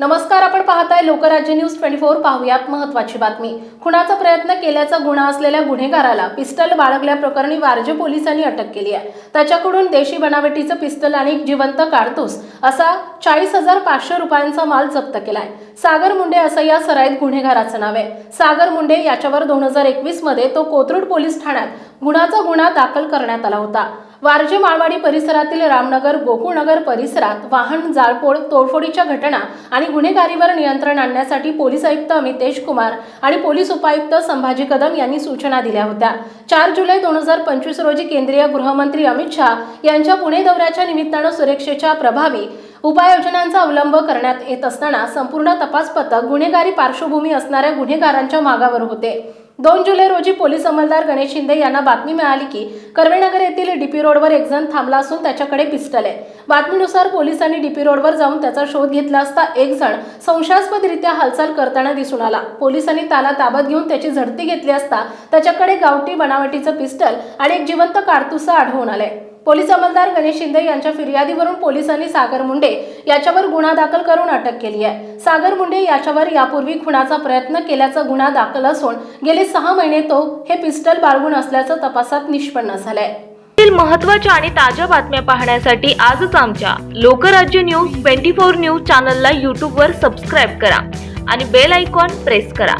नमस्कार आपण पाहताय लोकराज्य न्यूज ट्वेंटी फोर पाहुयात महत्वाची बातमी. खुनाचा प्रयत्न केल्याचा गुन्हा असलेल्या गुन्हेगाराला पिस्टल बाळगल्याप्रकरणी वारजे पोलिसांनी अटक केली आहे. त्याच्याकडून देशी बनावटीचं पिस्टल आणि एक जिवंत काढतोस असा चाळीस हजार पाचशे रुपयांचा माल जप्त केलाय. सागर मुंडे असं या सराईत गुन्हेगाराचं नाव आहे. सागर मुंडे याच्यावर दोन हजार एकवीसमध्ये तो कोथरूड पोलीस ठाण्यात गुन्हाचा गुन्हा दाखल करण्यात आला होता. वारजे माळवाडी परिसरातील रामनगर गोकुळनगर परिसरात वाहन जाळपोळ तोडफोडीच्या घटना आणि गुन्हेगारीवर नियंत्रण आणण्यासाठी पोलीस आयुक्त अमितेश कुमार आणि पोलीस उपायुक्त संभाजी कदम यांनी सूचना दिल्या होत्या. चार जुलै दोन हजार पंचवीस रोजी केंद्रीय गृहमंत्री अमित शहा यांच्या पुणे दौऱ्याच्या निमित्तानं सुरक्षेच्या प्रभावी उपाययोजनांचा अवलंब करण्यात येत असताना संपूर्ण तपास पथक गुन्हेगारी पार्श्वभूमी असणाऱ्या गुन्हेगारांच्या मागावर होते. दोन जुलै रोजी पोलीस अंमलदार गणेश शिंदे यांना बातमी मिळाली की कर्वेनगर येथील डीपी रोडवर एक जण थांबला असून त्याच्याकडे पिस्टल आहे. बातमीनुसार पोलिसांनी डीपी रोडवर जाऊन त्याचा शोध घेतला असता एक जण संशयास्पदरित्या हालचाल करताना दिसून आला. पोलिसांनी त्याला ताब्यात घेऊन त्याची झडती घेतली असता त्याच्याकडे गावठी बनावटीचं पिस्टल आणि एक जिवंत कारतुसं आढळून आलंय. पोलीस अंमलदार गणेश शिंदे यांच्या फिर्यादीवरून पोलिसांनी सागर मुंडे याच्यावर गुन्हा दाखल करून अटक केली आहे. सागर मुंडे याच्यावर यापूर्वी खुनाचा प्रयत्न केल्याचा गुन्हा दाखल असून गेले सहा महिने तो हे पिस्टल बाळगून असल्याचं तपासात निष्पन्न झालंय. महत्त्वाच्या महत्त्वाच्या आणि ताज्या बातम्या पाहण्यासाठी आजच आमच्या Lokrajya news twenty four news चॅनलला यूट्यूबवर सबस्क्राईब करा आणि बेल आयकॉन प्रेस करा.